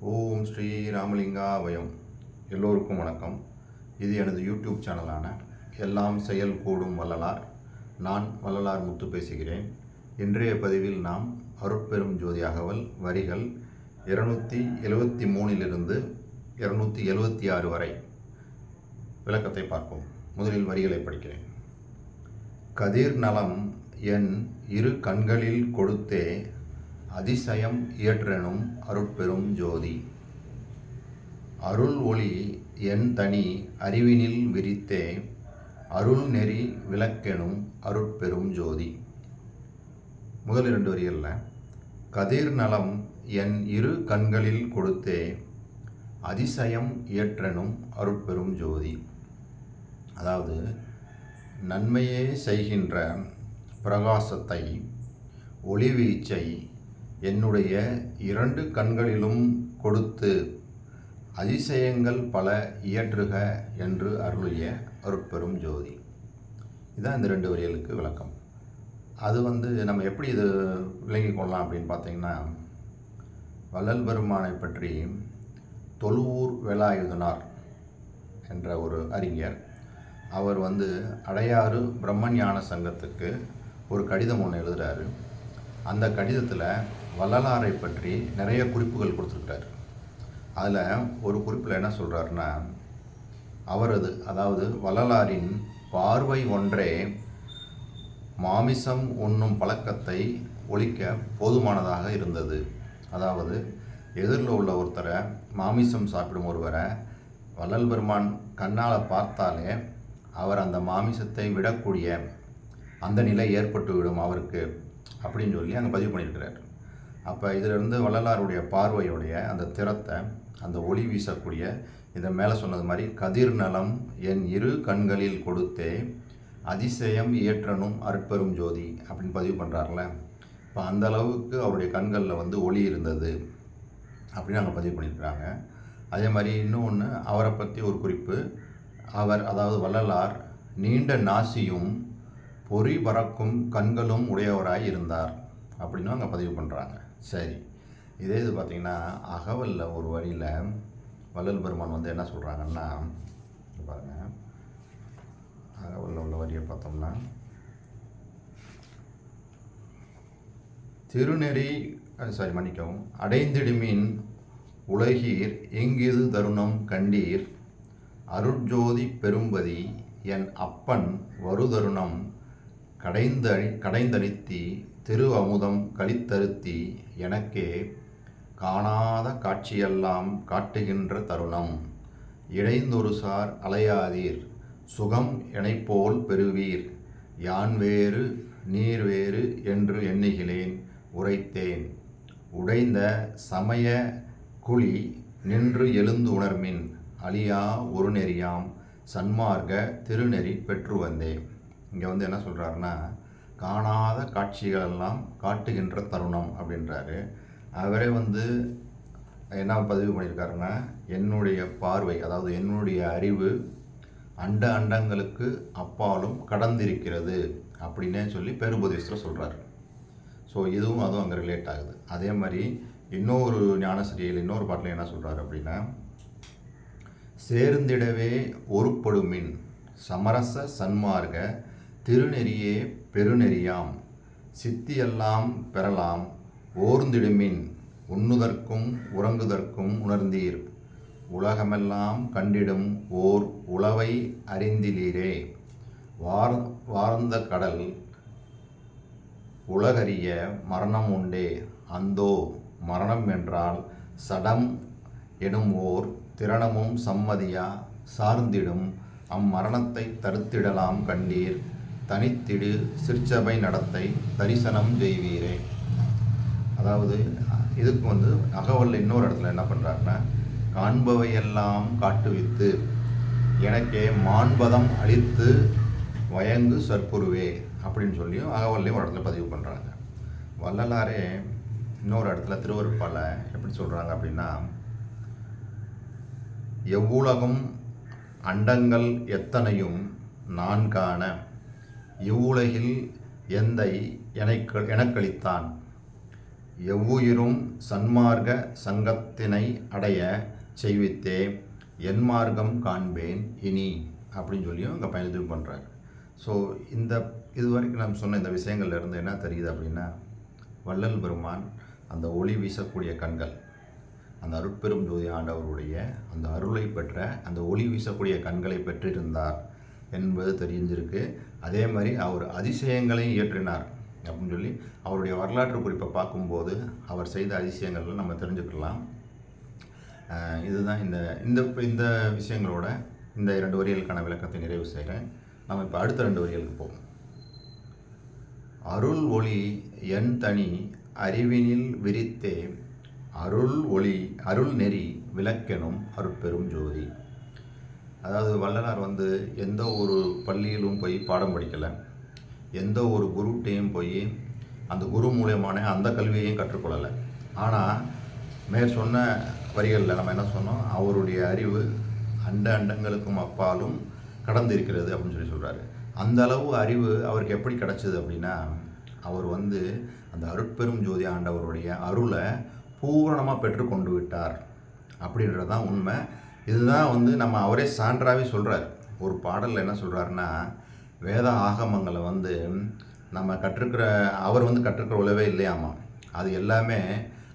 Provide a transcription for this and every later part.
ஓம் ஸ்ரீ ராமலிங்காவயம் எல்லோருக்கும் வணக்கம். இது எனது யூடியூப் சேனலான எல்லாம் செயல் கூடும் வள்ளலார். நான் வள்ளலார் முத்து பேசுகிறேன். இன்றைய பதிவில் நாம் அருட்பெரும் ஜோதி அகவல் வரிகள் இருநூற்றி எழுபத்தி மூணிலிருந்து இருநூற்றி எழுபத்தி ஆறு வரை. விளக்கத்தை பார்ப்போம். முதலில் வரிகளை படிக்கிறேன். கதிர் நலம் என் இரு கண்களில் கொடுத்தே அதிசயம் இயற்றெனும் அருட்பெரும் ஜோதி. அருள் ஒளி என் தனி அறிவினில் விரித்தே அருள் நெறி விளக்கெனும் அருட்பெரும் ஜோதி. முதல் இரண்டு வரிகளில் கதிர் நலம் என் இரு கண்களில் கொடுத்தே அதிசயம் இயற்றெனும் அருட்பெரும் ஜோதி. அதாவது நன்மையே செய்கின்ற பிரகாசத்தை ஒளிவீச்சை என்னுடைய இரண்டு கண்களிலும் கொடுத்து அதிசயங்கள் பல இயற்றுக என்று அருளிய அருட்பெரும் ஜோதி. இதான் இந்த ரெண்டு வரிகளுக்கு விளக்கம். அது வந்து நம்ம எப்படி இது விளங்கிக் கொள்ளலாம் அப்படின்னு பார்த்தீங்கன்னா வள்ளல் பெருமானை பற்றி தொழுவூர் வேலாயுதனார் என்ற ஒரு அறிஞர் அவர் வந்து அடையாறு பிரம்மஞான சங்கத்துக்கு ஒரு கடிதம் ஒன்று எழுதுகிறாரு அந்த கடிதத்தில் வள்ளலாரை பற்றி நிறைய குறிப்புகள் கொடுத்துருக்காரு அதில் ஒரு குறிப்பில் என்ன சொல்கிறாருன்னா அவரது அதாவது வள்ளலாரின் பார்வை ஒன்றே மாமிசம் உண்ணும் பழக்கத்தை ஒழிக்க போதுமானதாக இருந்தது. அதாவது எதிரில் உள்ள ஒருத்தரை மாமிசம் சாப்பிடும் ஒருவரை வள்ளல் பெருமான் கண்ணால் பார்த்தாலே அவர் அந்த மாமிசத்தை விடக்கூடிய அந்த நிலை ஏற்பட்டுவிடும் அவருக்கு அப்படின்னு சொல்லி அங்கே பதிவு பண்ணியிருக்கிறார். அப்போ இதிலிருந்து வள்ளலாருடைய பார்வையுடைய அந்த திறத்தை அந்த ஒளி வீசக்கூடிய இதை மேலே சொன்னது மாதிரி கதிர் நலம் என் இரு கண்களில் கொடுத்தே அதிசயம் இயற்றனும் அற்பெரும் ஜோதி அப்படின்னு பதிவு பண்ணுறாருல இப்போ அந்த அளவுக்கு அவருடைய கண்களில் வந்து ஒளி இருந்தது அப்படின்னு அங்கே பதிவு பண்ணியிருக்கிறாங்க. அதே மாதிரி இன்னொன்று அவரை பற்றி ஒரு குறிப்பு. அவர் அதாவது வள்ளலார் நீண்ட நாசியும் பொறி பறக்கும் கண்களும் உடையவராய் இருந்தார் அப்படின்னு அங்கே பதிவு பண்ணுறாங்க சரி. இதே இது பார்த்திங்கன்னா அகவலில் ஒரு வழியில் வள்ளல் பெருமான் வந்து என்ன சொல்கிறாங்கன்னா பாருங்கள் அகவலில் உள்ள வரியை பார்த்தோம்னா திருநெறி சாரி மன்னிக்கவும் அடைந்திடுமின் உலகீர் எங்கிது தருணம் கண்டீர்? அருட்ஜோதி பெரும்பதி என் அப்பன் வருதருணம் கடைந்தழி கடைந்தளித்தி திரு அமுதம் கழித்தருத்தி எனக்கே காணாத காட்சியெல்லாம் காட்டுகின்ற தருணம். இடைந்தொருசார் அலையாதீர் சுகம் எனைப்போல் பெறுவீர். யான் வேறு நீர் வேறு என்று எண்ணுகிறேன் உரைத்தேன். உடைந்த சமய குழி நின்று எழுந்து உணர்மின் அழியா ஒரு நெறியாம் சன்மார்க்க திருநெறி பெற்று வந்தேன். இங்கே வந்து என்ன சொல்கிறாருன்னா காணாத காட்சிகளெல்லாம் காட்டுகின்ற தருணம் அப்படின்றாரு. அவரே வந்து என்ன பதிவு பண்ணியிருக்காருன்னா என்னுடைய பார்வை அதாவது என்னுடைய அறிவு அண்ட அண்டங்களுக்கு அப்பாலும் கடந்திருக்கிறது அப்படின்னே சொல்லி பெருபதேசத்தில் சொல்கிறாரு ஸோ இதுவும் அதுவும் அங்கே ரிலேட் ஆகுது. அதே மாதிரி இன்னொரு ஞானசிரியில் இன்னொரு பாட்டில் என்ன சொல்கிறாரு அப்படின்னா சேர்ந்திடவே ஒருப்படுமின் சமரச சன்மார்க்க திருநெறியே பெருநெறியாம். சித்தியெல்லாம் பெறலாம். ஓர்ந்திடுமின் உண்ணுதற்கும் உறங்குதற்கும் உணர்ந்தீர். உலகமெல்லாம் கண்டிடும் ஓர் உளவை அறிந்திலீரே. வார் வார்ந்த கடல் உலகறிய மரணம் உண்டே. அந்தோ மரணம் என்றால் சடம் எனும் ஓர் திறனமும் சம்மதியா சார்ந்திடும். அம்மரணத்தை தடுத்திடலாம் கண்டீர். தனித்திடு சிற்சபை நடத்தை தரிசனம் செய்வீரே. அதாவது இதுக்கு வந்து அகவல் இன்னொரு இடத்துல என்ன பண்ணுறாருன்னா காண்பவையெல்லாம் காட்டுவித்து எனக்கே மாண்பதம் அளித்து வயங்கு சற்புருவே அப்படின்னு சொல்லியும் அகவல்லையும் ஒரு இடத்துல பதிவு பண்ணுறாங்க வள்ளலாரே இன்னொரு இடத்துல திருவருப்பால் எப்படி சொல்கிறாங்க அப்படின்னா எவ்வுலகும் அண்டங்கள் எத்தனையும் நான் காண இவ்வுலகில் எந்தை எனக்கு எனக்களித்தான். எவ்வுயிரும் சன்மார்க்க சங்கத்தினை அடைய செய்வித்தே என் மார்க்கம் காண்பேன் இனி அப்படின்னு சொல்லியும் இங்கே பதிவு பண்ணுறாரு ஸோ இந்த இது வரைக்கும் நம்ம சொன்ன இந்த விஷயங்கள்ல இருந்து என்ன தெரியுது அப்படின்னா வள்ளல் பெருமான் அந்த ஒளி வீசக்கூடிய கண்கள் அந்த அருட்பெரும் ஜோதி ஆண்டவருடைய அந்த அருளை பெற்ற அந்த ஒளி வீசக்கூடிய கண்களை பெற்றிருந்தார் என்பது தெரிஞ்சிருக்கு. அதே மாதிரி அவர் அதிசயங்களையும் இயற்றினார் அப்படின்னு சொல்லி அவருடைய வரலாற்று குறிப்பை பார்க்கும்போது அவர் செய்த அதிசயங்கள்லாம் நம்ம தெரிஞ்சுக்கலாம் இதுதான் இந்த இந்த இந்த விஷயங்களோட இந்த இரண்டு வரிகளுக்கான விளக்கத்தை நிறைவு செய்கிறேன். நம்ம இப்போ அடுத்த ரெண்டு வரிகளுக்கு போவோம். அருள் ஒளி என் தனி அறிவினில் விரித்தே அருள் ஒளி அருள் நெறி விளக்கெனும் அருட்பெரும் ஜோதி. அதாவது வள்ளலார் வந்து எந்த ஒரு பள்ளியிலும் போய் பாடம் படிக்கலை. எந்த ஒரு குருட்டையும் போய் அந்த குரு மூலியமான அந்த கல்வியையும் கற்றுக்கொள்ளலை. ஆனால் மேற் சொன்ன வரிகளில் நம்ம என்ன சொன்னோம்? அவருடைய அறிவு அண்ட அண்டங்களுக்கும் அப்பாலும் கடந்து இருக்கிறது அப்படின்னு சொல்லி சொல்கிறாரு அந்த அளவு அறிவு அவருக்கு எப்படி கிடச்சிது அப்படின்னா அவர் வந்து அந்த அருட்பெரும் ஜோதி ஆண்டவருடைய அருளை பூரணமாக பெற்றுக்கொண்டு விட்டார் அப்படின்றது தான் உண்மை. இதுதான் வந்து நம்ம அவரே சான்றாகவே சொல்கிறார் ஒரு பாடலில் என்ன சொல்கிறாருன்னா வேத ஆகமங்களை வந்து நம்ம கற்றுக்கிற அவர் வந்து கற்றுக்கிற உழவே இல்லையாமா? அது எல்லாமே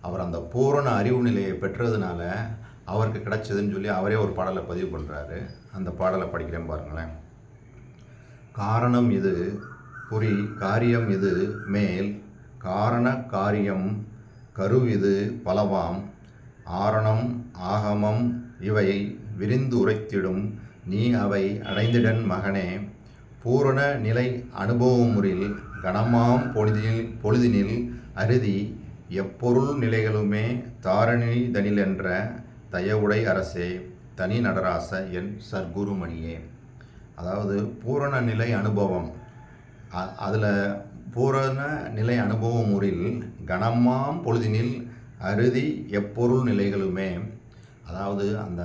அவர் அந்த பூரண அறிவு நிலையை பெற்றதுனால அவருக்கு கிடைச்சதுன்னு சொல்லி அவரே ஒரு பாடலை பதிவு பண்ணுறாரு அந்த பாடலை படிக்கிறேன் பாருங்களேன். காரணம் இது புரி காரியம் இது மேல் காரண காரியம் கருவிது பலவாம் ஆரணம் ஆகமம் இவை விரிந்து உரைத்திடும் நீ அவை அடைந்திடன் மகனே. பூரண நிலை அனுபவமுறில் கணமாம் பொழுதினில் பொழுதினில் அருதி எப்பொருள் நிலைகளுமே தாரணி தனிலென்ற தயவுடை அரசே தனி நடராச என் சர்க்குருமணியே. அதாவது பூரண நிலை அனுபவம். அதில் பூரண நிலை அனுபவமுறையில் கனமாம் கணமாம் பொழுதினில் அருதி எப்பொருள் நிலைகளுமே அதாவது அந்த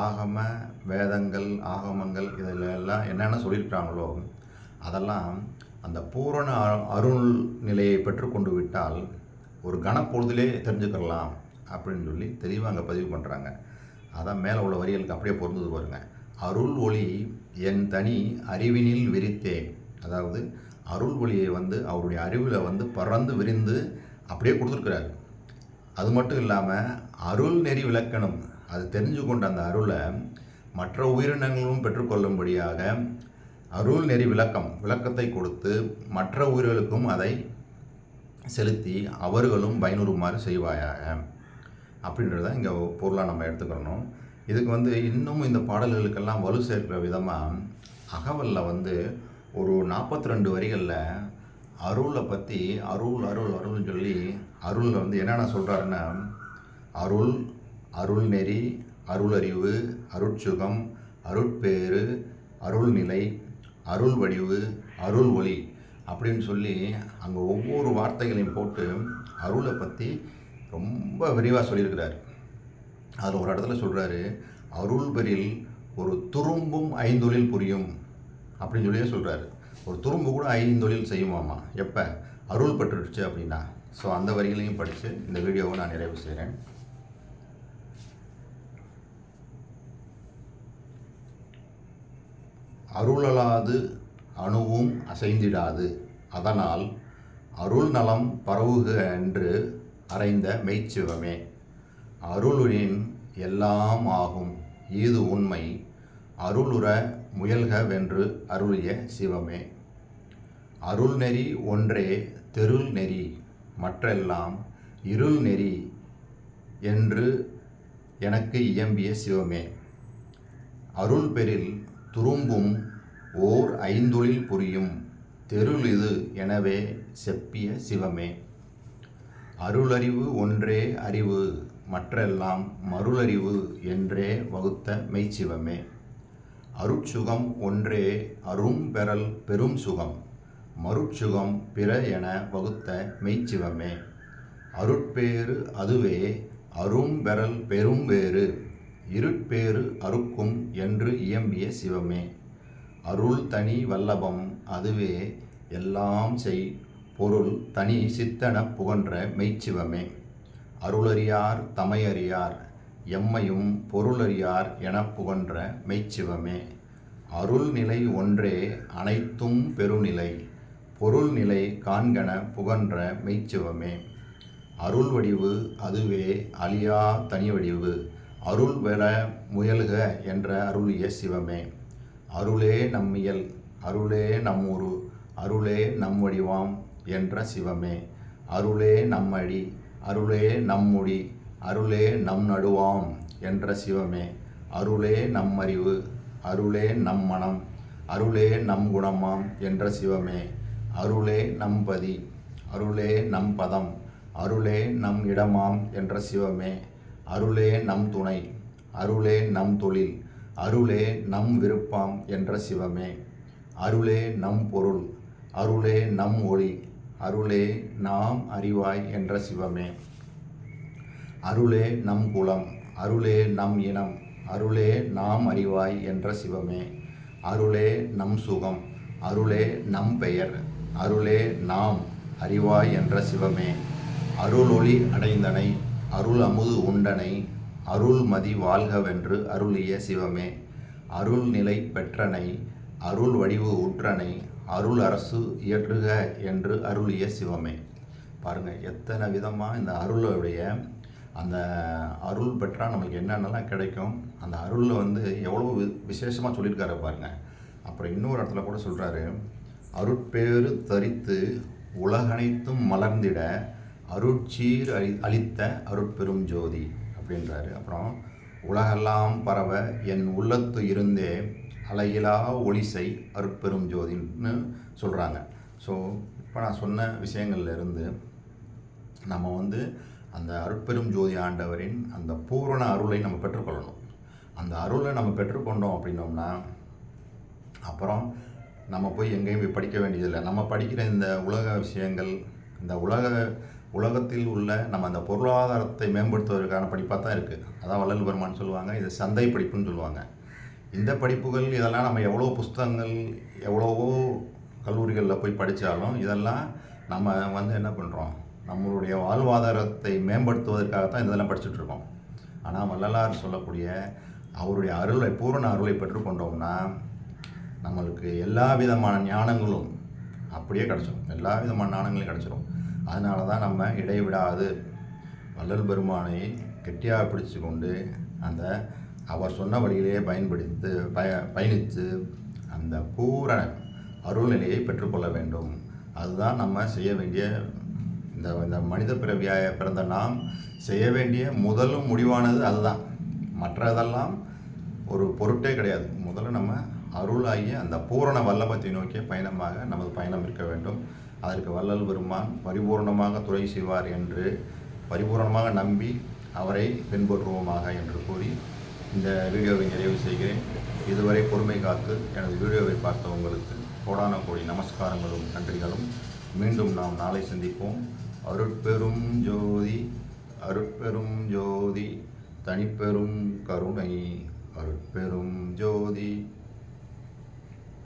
ஆகம வேதங்கள் ஆகமங்கள் இதில் எல்லாம் என்னென்ன சொல்லியிருக்கிறாங்களோ அதெல்லாம் அந்த பூரண அ- அருள் நிலையை பெற்றுக்கொண்டு விட்டால் ஒரு கணப்பொழுதிலே தெரிஞ்சுக்கலாம் அப்படின்னு சொல்லி தெளிவாக அங்கே பதிவு பண்ணுறாங்க அதான் மேலே உள்ள வரிகளுக்கு அப்படியே பொருந்தது பாருங்கள் அருள் ஒளி என் தனி அறிவினில் விரித்தேன். அதாவது அருள் ஒளியை வந்து அவருடைய அறிவில் வந்து பறந்து விரிந்து அப்படியே கொடுத்துருக்குறாரு. அது மட்டும் இல்லாமல் அருள் நெறி விளக்கணும். அது தெரிஞ்சு கொண்ட அந்த அருளை மற்ற உயிரினங்களும் பெற்றுக்கொள்ளும்படியாக அருள் நெறி விளக்கம் விளக்கத்தை கொடுத்து மற்ற உயிர்களுக்கும் அதை செலுத்தி அவர்களும் பயனுறுமாறு செய்வாயாக. அப்படின்றத இங்கே பொருளாக நம்ம எடுத்துக்கிறணும். இதுக்கு வந்து இன்னும் இந்த பாடல்களுக்கெல்லாம் வலு சேர்க்கிற விதமாக அகவலில் வந்து ஒரு நாற்பத்தி ரெண்டு வரிகளில் அருளை பற்றி அருள் அருள் அருள்னு சொல்லி அருளில் வந்து என்னென்ன சொல்கிறாருன்னா அருள் அருள் நெறி அருளறிவு அருட்சுகம் அருட்பேறு அருள்நிலை அருள் வடிவு அருள் ஒளி அப்படின்னு சொல்லி அங்கே ஒவ்வொரு வார்த்தைகளையும் போட்டு அருளை பற்றி ரொம்ப விரிவாக சொல்லியிருக்கிறார். அதில் ஒரு இடத்துல சொல்கிறாரு அருள்பெரில் ஒரு துரும்பும் ஐந்தொழில் புரியும் அப்படின்னு சொல்லியே சொல்கிறாரு ஒரு துரும்பு கூட ஐந்தொழில் செய்யுமாமா? எப்போ? அருள் பெற்றுடுச்சு அப்படின்னா. ஸோ அந்த வரிகளையும் படித்து இந்த வீடியோவை நான் நிறைவு செய்கிறேன் அருளலாது அணுவும் அசைந்திடாது. அதனால் அருள் நலம் பரவுக என்று அறைந்த மெய்ச்சிவமே. அருளுரின் எல்லாம் ஆகும். ஈது உண்மை. அருளுற முயல்கவென்று அருளிய சிவமே. அருள் நெறி ஒன்றே தெருள் நெறி. மற்றெல்லாம் இருள் நெறி என்று எனக்கு இயம்பிய சிவமே. அருள் பெறில் துரும்பும் ஓர் ஐந்தொழில் புரியும். தெருள் இது எனவே செப்பிய சிவமே. அருளறிவு ஒன்றே அறிவு மற்றெல்லாம் மருளறிவு என்றே வகுத்த மெய்ச்சிவமே. அருட்சுகம் ஒன்றே அரும் பெறல் பெரும் சுகம் மருட்சுகம் பிற என வகுத்த மெய்ச்சிவமே. அருட்பேறு அதுவே அரும் பெறல் பெரும் வேறு இருட்பேறு அறுக்கும் என்று இயம்பிய சிவமே. அருள் தனி வல்லபம் அதுவே எல்லாம் செய் பொருள் தனி சித்தன புகன்ற மெய்ச்சிவமே. அருளறியார் தமையறியார் எம்மையும் பொருளறியார் எனப் புகன்ற மெய்ச்சிவமே. அருள் நிலை ஒன்றே அனைத்தும் பெருநிலை பொருள் நிலை காண்கன புகன்ற மெய்ச்சிவமே. அருள் வடிவு அதுவே அழியா தனி வடிவு அருள் பெற முயல்க என்ற அருளிய சிவமே. அருளே நம்மியல் அருளே நம்முரு அருளே நம் வடிவாம் என்ற சிவமே. அருளே நம்மடி அருளே நம்முடி அருளே நம் நடுவாம் என்ற சிவமே. அருளே நம்மறிவு அருளே நம் மனம் அருளே நம் குணமாம் என்ற சிவமே. அருளே நம்பதி அருளே நம் பதம் அருளே நம் இடமாம் என்ற சிவமே. அருளே நம் துணை அருளே நம் தொழில் அருளே நம் விருப்பம் என்ற சிவமே. அருளே நம் பொருள் அருளே நம் ஒளி அருளே நாம் அறிவாய் என்ற சிவமே. அருளே நம் குலம் அருளே நம் இனம் அருளே நாம் அறிவாய் என்ற சிவமே. அருளே நம் சுகம் அருளே நம் பெயர் அருளே நாம் அறிவாய் என்ற சிவமே. அருளொளி அடைந்தனை அருள் அமுது உண்டனை அருள்மதி வாழ்கவென்று அருளிய சிவமே. அருள் நிலை பெற்றனை அருள் வடிவு உற்றனை அருள் அரசு இயற்றுக என்று அருளிய சிவமே. பாருங்கள் எத்தனை விதமாக இந்த அருளுடைய அந்த அருள் பெற்றால் நம்மளுக்கு என்னென்னலாம் கிடைக்கும்? அந்த அருளில் வந்து எவ்வளோ வி விசேஷமாக சொல்லியிருக்காரு பாருங்கள் அப்புறம் இன்னொரு இடத்துல கூட சொல்கிறாரு அருட்பேறு தரித்து உலகனைத்தும் மலர்ந்திட அருட்சீர் அளி அளித்த அருட்பெரும் ஜோதி. அப்படின்றாரு. அப்புறம் உலகெல்லாம் பரவ என் உள்ளத்து இருந்தே அலையிலா ஒளிசை அருப்பெரும் ஜோதின்னு சொல்கிறாங்க ஸோ இப்போ நான் சொன்ன விஷயங்கள்ல இருந்து நம்ம வந்து அந்த அருட்பெரும் ஜோதி ஆண்டவரின் அந்த பூரண அருளை நம்ம பெற்றுக்கொள்ளணும். அந்த அருளை நம்ம பெற்றுக்கொண்டோம் அப்படின்னோம்னா அப்புறம் நம்ம போய் எங்கேயும் போய் படிக்க வேண்டியதில்லை. நம்ம படிக்கிற இந்த உலக விஷயங்கள் இந்த உலக உலகத்தில் உள்ள நம்ம அந்த பொருளாதாரத்தை மேம்படுத்துவதற்கான படிப்பாக தான் இருக்குது அதான் வள்ளல் பெருமான் சொல்லுவாங்க இது சந்தை படிப்புன்னு சொல்லுவாங்க. இந்த படிப்புகள் இதெல்லாம் நம்ம எவ்வளோ புஸ்தகங்கள் எவ்வளவோ கல்லூரிகளில் போய் படித்தாலும் இதெல்லாம் நம்ம வந்து என்ன பண்ணுறோம் நம்மளுடைய வாழ்வாதாரத்தை மேம்படுத்துவதற்காகத்தான் இதெல்லாம் படிச்சுட்ருக்கோம் ஆனால் வள்ளலார் சொல்லக்கூடிய அவருடைய அருளை பூரண அருளை பெற்றுக்கொண்டோம்னா நம்மளுக்கு எல்லா விதமான ஞானங்களும் அப்படியே கிடச்சிடும் எல்லா விதமான ஞானங்களும் கிடச்சிரும். அதனால தான் நம்ம இடைவிடாது. வள்ளல் பெருமானை கெட்டியாக பிடிச்சு கொண்டு அந்த அவர் சொன்ன வழியிலேயே பயன்படுத்து பய பயணித்து அந்த பூரண அருள்நிலையை பெற்றுக்கொள்ள வேண்டும். அதுதான் நம்ம செய்ய வேண்டிய இந்த இந்த மனித பிறவியாக பிறந்த நாம் செய்ய வேண்டிய முதலும் முடிவானது அதுதான். மற்றதெல்லாம் ஒரு பொருட்டே கிடையாது. முதல்ல நம்ம அருளாகிய அந்த பூரண வல்லபத்தை நோக்கிய பயணமாக நமது பயணம் இருக்க வேண்டும். அதற்கு வள்ளல் பெருமான் பரிபூர்ணமாக துறை செய்வார் என்று பரிபூர்ணமாக நம்பி அவரை பின்பற்றுவோமாக என்று கூறி இந்த வீடியோவை நிறைவு செய்கிறேன். இதுவரை பொறுமை காத்து எனது வீடியோவை பார்த்த உங்களுக்கு கோடான கோடி நமஸ்காரங்களும் நன்றிகளும். மீண்டும் நாம் நாளை சந்திப்போம். அருட்பெரும் ஜோதி அருட்பெரும் ஜோதி தனிப்பெரும் கருணை. அருட்பெரும் ஜோதி